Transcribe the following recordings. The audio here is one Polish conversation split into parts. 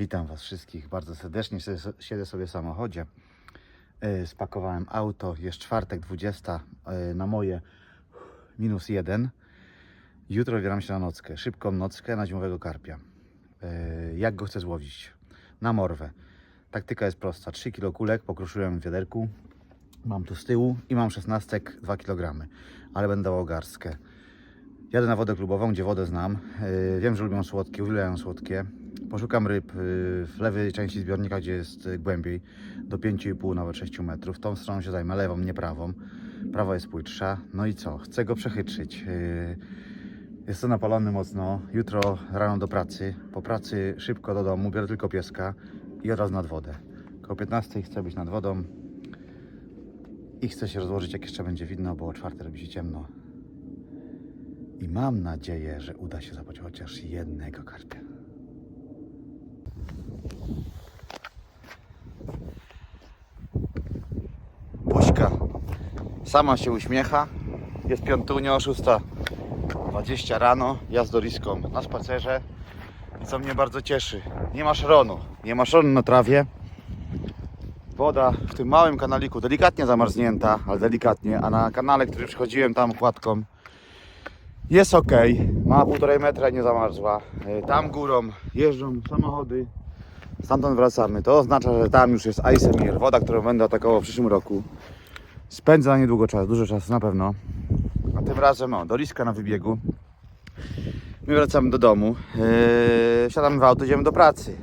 Witam Was wszystkich bardzo serdecznie. Siedzę- sobie w samochodzie. Yy, Spakowałem auto. Jest czwartek, 20 yy, na moje minus jeden. Jutro wybieram się na nockę. Szybką nockę na zimowego karpia. Yy, Jak go chcę złowić? Na morwę. Taktyka jest prosta. 3 kg kulek pokruszyłem w wiaderku. Mam tu z tyłu i mam 16 2 kg. Ale będę dawał garstkę. Jadę na wodę klubową, gdzie wodę znam. Wiem, że lubią słodkie, uwielbiają słodkie. Poszukam ryb yy, w lewej części zbiornika, gdzie jest yy, głębiej, do 5,5 nawet 6 metrów. Tą stroną się zajmę, lewą, nie prawą. Prawa jest płytsza. No i co? Chcę go przechytrzyć. Yy, jest to napalony mocno. Jutro rano do pracy. Po pracy szybko do domu, biorę tylko pieska i od razu nad wodę. Koło 15 chcę być nad wodą i chcę się rozłożyć, jak jeszcze będzie widno, bo o 4 robi się ciemno. I mam nadzieję, że uda się złapać chociaż jednego karpia. Buźka sama się uśmiecha. Jest piątunio, 6.20 rano. Ja z Doriską na spacerze. Co mnie bardzo cieszy, nie ma szronu. Nie ma szronu na trawie. Woda w tym małym kanaliku delikatnie zamarznięta, ale delikatnie, a na kanale, który przychodziłem tam kładką, jest ok, ma półtorej metra nie zamarzła. E, Tam górą jeżdżą samochody, stamtąd wracamy. To oznacza, że tam już jest Isemir, woda, którą będę atakował w przyszłym roku. Spędza niedługo czas, dużo czasu na pewno. A tym razem o, doliska na wybiegu. My wracamy do domu, e, wsiadamy w auto, idziemy do pracy.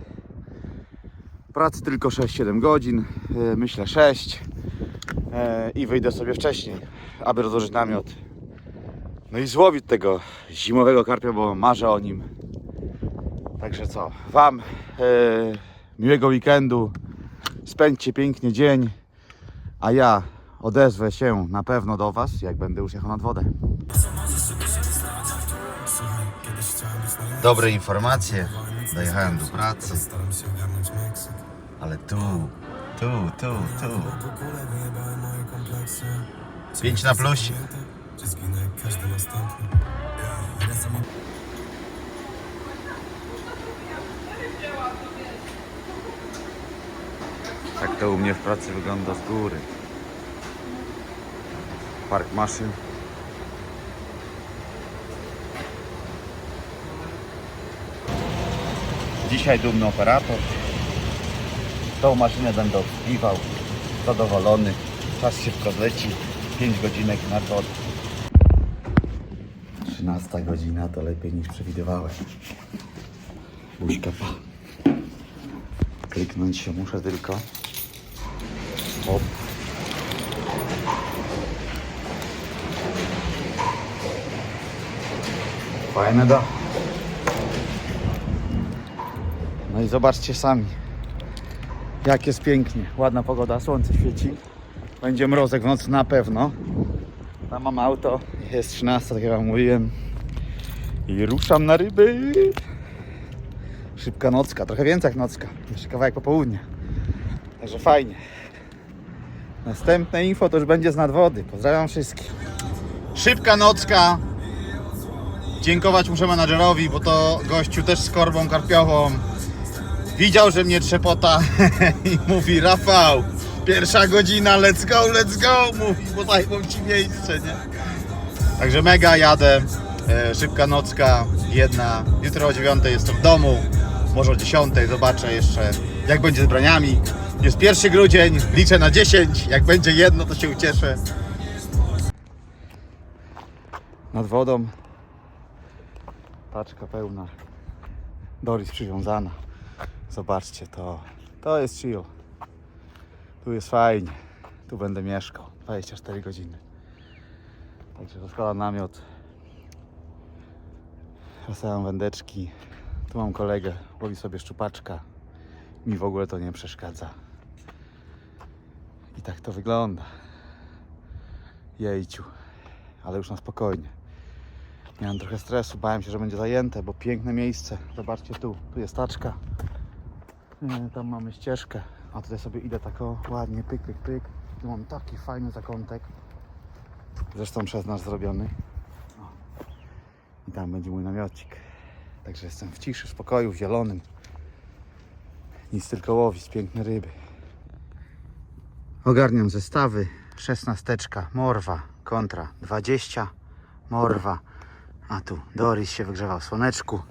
Pracy tylko 6-7 godzin, e, myślę 6 e, i wyjdę sobie wcześniej, aby rozłożyć namiot. No i złowić tego zimowego karpia, bo marzę o nim. Także co, Wam e, miłego weekendu, spędźcie pięknie dzień, a ja odezwę się na pewno do Was, jak będę już jechał nad wodę. Dobre informacje, dojechałem do pracy, ale tu, tu, tu, tu. 5 na plusie. Tak to u mnie w pracy wygląda z góry. Park maszyn. Dzisiaj dumny operator. Tą maszynę będę obsługiwał. Zadowolony. Czas szybko zleci. 5 godzinek na wodę. 13 godzina to lepiej niż przewidywałem. Buźka pa. Kliknąć się muszę tylko. Hop. Fajne da. No i zobaczcie sami. Jak jest pięknie. Ładna pogoda, słońce świeci. Będzie mrozek w nocy na pewno. Tam mam auto. Jest 13, tak jak wam mówiłem. I ruszam na ryby. Szybka nocka, trochę więcej jak nocka. Jeszcze kawałek popołudnia. Także fajnie. Następne info to już będzie z nadwody. Pozdrawiam wszystkich. Szybka nocka. Dziękować muszę menadżerowi, bo to gościu też z korbą karpiową. Widział, że mnie trzepota i mówi Rafał, pierwsza godzina, let's go, let's go, mówi, bo zajmą ci miejsce, nie? Także mega jadę, e, szybka nocka, jedna, jutro o 9 jestem w domu, może o 10 zobaczę jeszcze jak będzie z braniami. Jest 1 grudzień, liczę na 10, jak będzie jedno to się ucieszę. Nad wodą, paczka pełna, Doris przywiązana. Zobaczcie to, to jest chill. Tu jest fajnie, tu będę mieszkał 24 godziny. Także rozkładam namiot. Rozstawiam wędeczki. Tu mam kolegę, łowi sobie szczupaczka. Mi w ogóle to nie przeszkadza. I tak to wygląda. Jejciu. Ale już na spokojnie. Miałem trochę stresu, bałem się, że będzie zajęte, bo piękne miejsce. Zobaczcie tu, tu jest taczka. Nie, Tam mamy ścieżkę, a tutaj sobie idę tak o, ładnie, pyk, pyk, pyk. Tu mam taki fajny zakątek. Zresztą przez nas zrobiony. O. I tam będzie mój namiocik. Także jestem w ciszy, w spokoju, w zielonym. Nic tylko łowić, piękne ryby. Ogarniam zestawy. Szesnasteczka, morwa, kontra 20, morwa. A tu Doris się wygrzewał w słoneczku.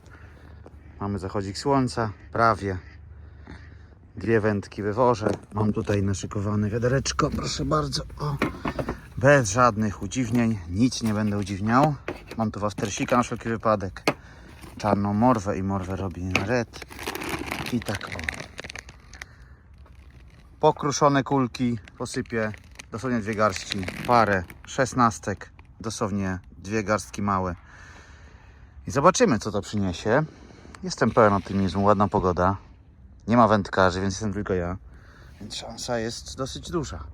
Mamy zachodzik słońca, prawie. Dwie wędki wywożę. Mam tutaj naszykowane wiadereczko, proszę bardzo. O. Bez żadnych udziwnień, nic nie będę udziwniał. Mam tu waftersika na wszelki wypadek. Czarną morwę i morwę robię na red. I tak o. Pokruszone kulki posypię dosłownie dwie garści, parę szesnastek, dosłownie dwie garstki małe. I zobaczymy co to przyniesie. Jestem pełen optymizmu, ładna pogoda. Nie ma wędkarzy, więc jestem tylko ja. Więc szansa jest dosyć duża.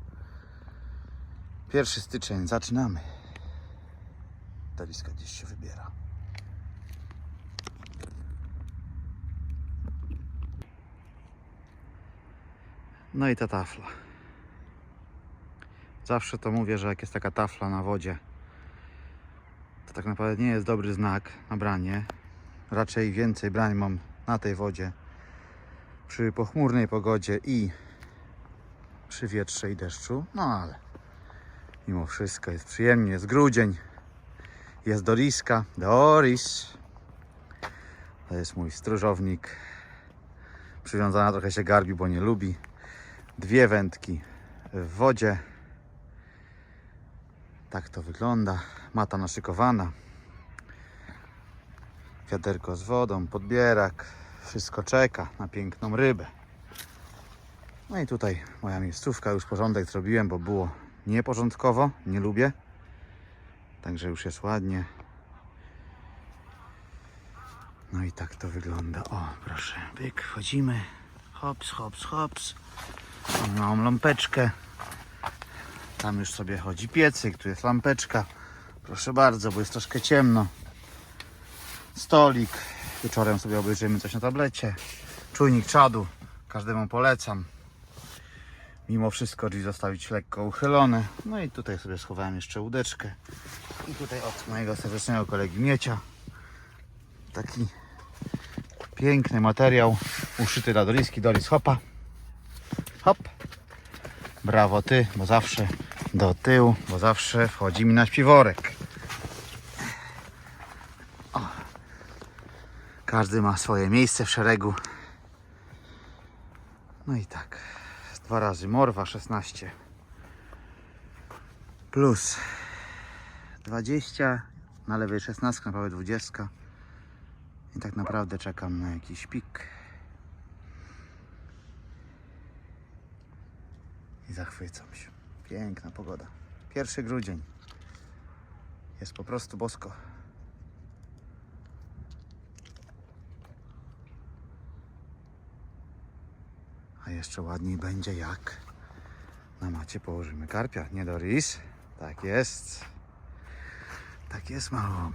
Pierwszy styczeń, zaczynamy. Daliska gdzieś się wybiera. No i ta tafla. Zawsze to mówię, że jak jest taka tafla na wodzie, to tak naprawdę nie jest dobry znak na branie. Raczej więcej brań mam na tej wodzie przy pochmurnej pogodzie i przy wietrze i deszczu. No ale mimo wszystko jest przyjemnie, jest grudzień, jest Doriska, Doris. To jest mój stróżownik. Przywiązana trochę się garbi, bo nie lubi. Dwie wędki w wodzie. Tak to wygląda. Mata naszykowana. Wiaderko z wodą, podbierak. Wszystko czeka na piękną rybę. No i tutaj moja miejscówka. Już porządek zrobiłem, bo było nieporządkowo. Nie lubię. Także już jest ładnie. No i tak to wygląda. O, proszę, byk, wchodzimy. Hops, hops, hops. Mam lampeczkę. Tam już sobie chodzi piecyk, tu jest lampeczka. Proszę bardzo, bo jest troszkę ciemno. Stolik. Wieczorem sobie obejrzymy coś na tablecie. Czujnik czadu. Każdemu polecam. Mimo wszystko drzwi zostawić lekko uchylone. No i tutaj sobie schowałem jeszcze łódeczkę. I tutaj od mojego serdecznego kolegi Miecia. Taki piękny materiał uszyty dla Doriski. Doris hopa. Hop. Brawo ty, bo zawsze do tyłu, bo zawsze wchodzi mi na śpiworek. O. Każdy ma swoje miejsce w szeregu. No i tak. Dwa razy morwa 16 plus 20 na lewej 16, na prawej 20 i tak naprawdę czekam na jakiś pik zachwycam się. Piękna pogoda. Pierwszy grudzień. Jest po prostu bosko. A jeszcze ładniej będzie jak na macie położymy karpia. Nie Doris? Tak jest. Tak jest mało.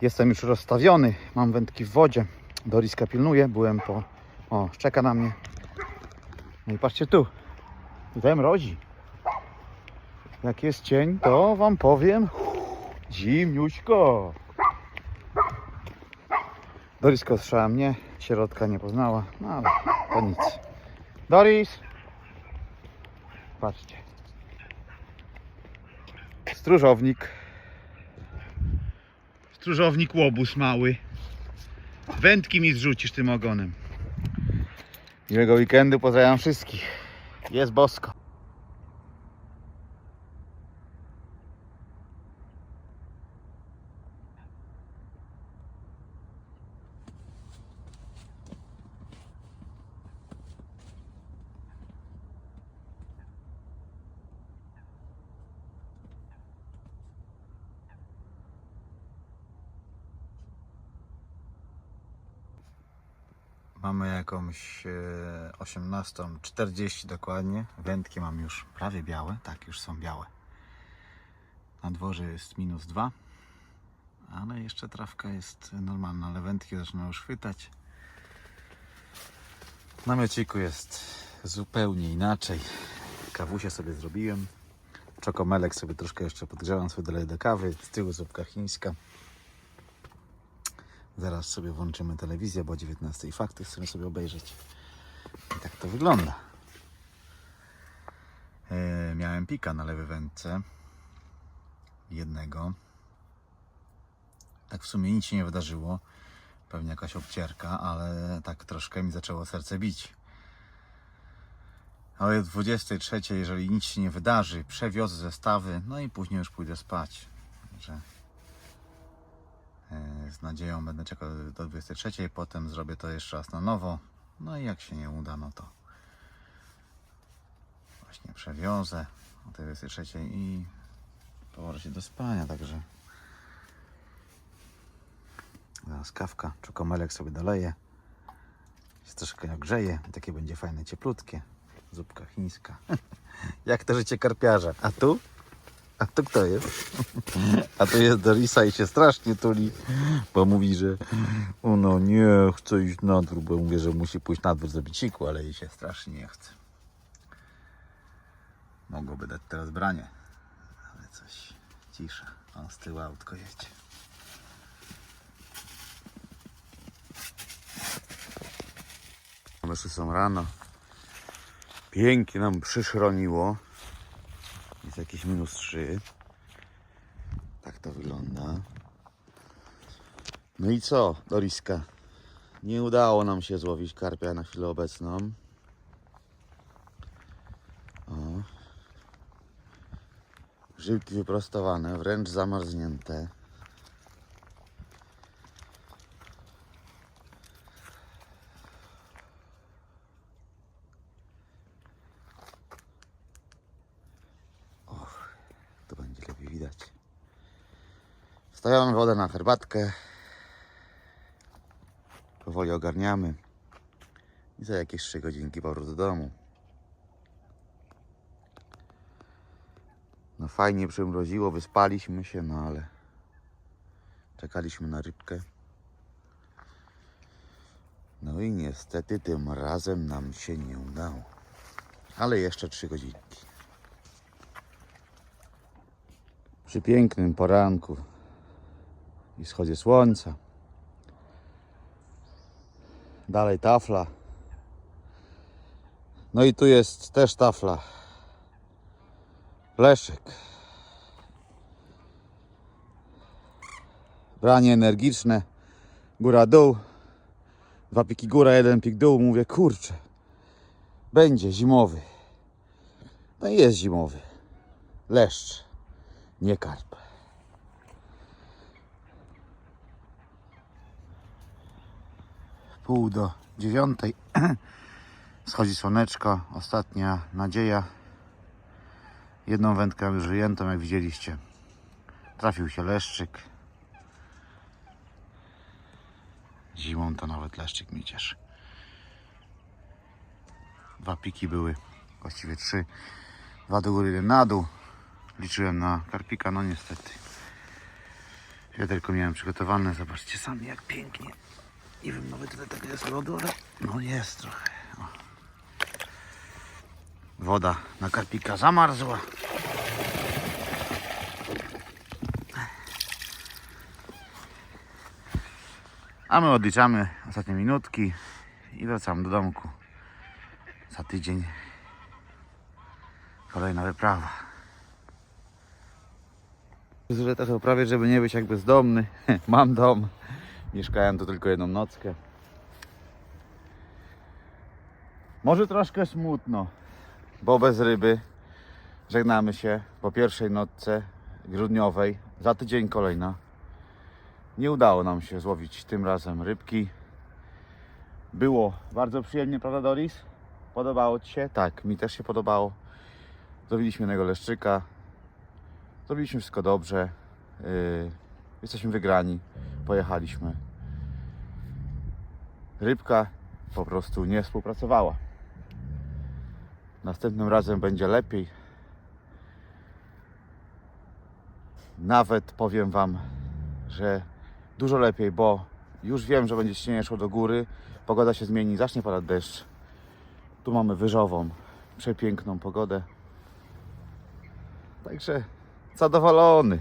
Jestem już rozstawiony. Mam wędki w wodzie. Doriska pilnuje. Byłem po... O, czeka na mnie. No i patrzcie tu. Tutaj mrozi. Jak jest cień, to wam powiem. Zimniuśko. Doriska ostrzała mnie. Środka nie poznała. No ale to nic. Doris. Patrzcie. Stróżownik. Stróżownik łobuz mały. Wędki mi zrzucisz tym ogonem. Miłego weekendu, pozdrawiam wszystkich. Jest bosko. Mamy jakąś e, 18.40 dokładnie. Wędki mam już prawie białe. Tak, już są białe. Na dworze jest minus 2. Ale jeszcze trawka jest normalna, ale wędki zaczynają już chwytać. Na miociku jest zupełnie inaczej. Kawusie sobie zrobiłem. Czokomelek sobie troszkę jeszcze podgrzewam, sobie doleję do kawy. Z tyłu zupka chińska. Zaraz sobie włączymy telewizję, bo o 19 fakty chcemy sobie obejrzeć. I tak to wygląda. E, miałem pika na lewej wędce. Jednego. Tak w sumie nic się nie wydarzyło. Pewnie jakaś obcierka, ale tak troszkę mi zaczęło serce bić. Ale o 23, jeżeli nic się nie wydarzy, przewiozę zestawy, no i później już pójdę spać. Także z nadzieją będę czekał do 23, potem zrobię to jeszcze raz na nowo. No i jak się nie uda, no to właśnie przewiozę o tej 23 i położę się do spania, także zaraz kawka, czukomelek sobie doleję. Się troszkę ogrzeje takie będzie fajne, cieplutkie. Zupka chińska. Jak to życie karpiarza. A tu? A tu kto jest? A tu jest Dorisa i się strasznie tuli, bo mówi, że no nie, chce iść na dwór, bo mówię, że musi pójść na dwór zrobić siku, ale jej się strasznie nie chce. Mogłoby dać teraz branie, ale coś cisza. O, z tyłu autko jedzie. Wyszły są rano. Pięknie nam przyszroniło. Jest jakieś minus 3. Tak to wygląda. No i co, Doriska? Nie udało nam się złowić karpia na chwilę obecną. O. Żyłki wyprostowane, wręcz zamarznięte. To będzie lepiej widać. Stawiamy wodę na herbatkę. Powoli ogarniamy. I za jakieś 3 godzinki powrót do domu. No fajnie przymroziło, wyspaliśmy się, no ale czekaliśmy na rybkę. No i niestety tym razem nam się nie udało. Ale jeszcze 3 godzinki. przy pięknym poranku i wschodzie słońca. Dalej tafla. No i tu jest też tafla. Leszek. Branie energiczne. Góra dół. Dwa piki góra, jeden pik dół. Mówię, kurczę. Będzie zimowy. No i jest zimowy. Leszcz nie karp. Pół do dziewiątej. Schodzi słoneczko. Ostatnia nadzieja. Jedną wędkę już wyjętą, jak widzieliście. Trafił się leszczyk. Zimą to nawet leszczyk mi cieszy. Dwa piki były, właściwie trzy. Dwa do góry, jeden na dół. Liczyłem na karpika, no niestety. Wiaderko miałem przygotowane, zobaczcie sami jak pięknie. Nie wiem nawet ile tego jest lodu, ale no jest trochę. O. Woda na karpika zamarzła. A my odliczamy ostatnie minutki i wracamy do domku. Za tydzień kolejna wyprawa. Że też prawie, żeby nie być jak bezdomny. Mam dom. Mieszkałem tu tylko jedną nockę. Może troszkę smutno, bo bez ryby żegnamy się po pierwszej nocce grudniowej. Za tydzień kolejna. Nie udało nam się złowić tym razem rybki. Było bardzo przyjemnie, prawda Doris? Podobało Ci się? Tak, mi też się podobało. Złowiliśmy jednego leszczyka. Zrobiliśmy wszystko dobrze. Yy, jesteśmy wygrani. Pojechaliśmy. Rybka po prostu nie współpracowała. Następnym razem będzie lepiej. Nawet powiem Wam, że dużo lepiej, bo już wiem, że będzie ciśnienie szło do góry. Pogoda się zmieni, zacznie padać deszcz. Tu mamy wyżową, przepiękną pogodę. Także zadowolony.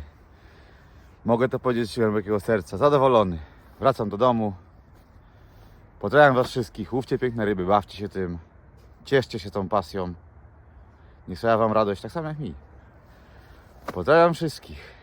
Mogę to powiedzieć z głębokiego serca. Zadowolony. Wracam do domu. Pozdrawiam Was wszystkich. Łówcie piękne ryby, bawcie się tym. Cieszcie się tą pasją. Niech sprawia Wam radość, tak samo jak mi. Pozdrawiam wszystkich.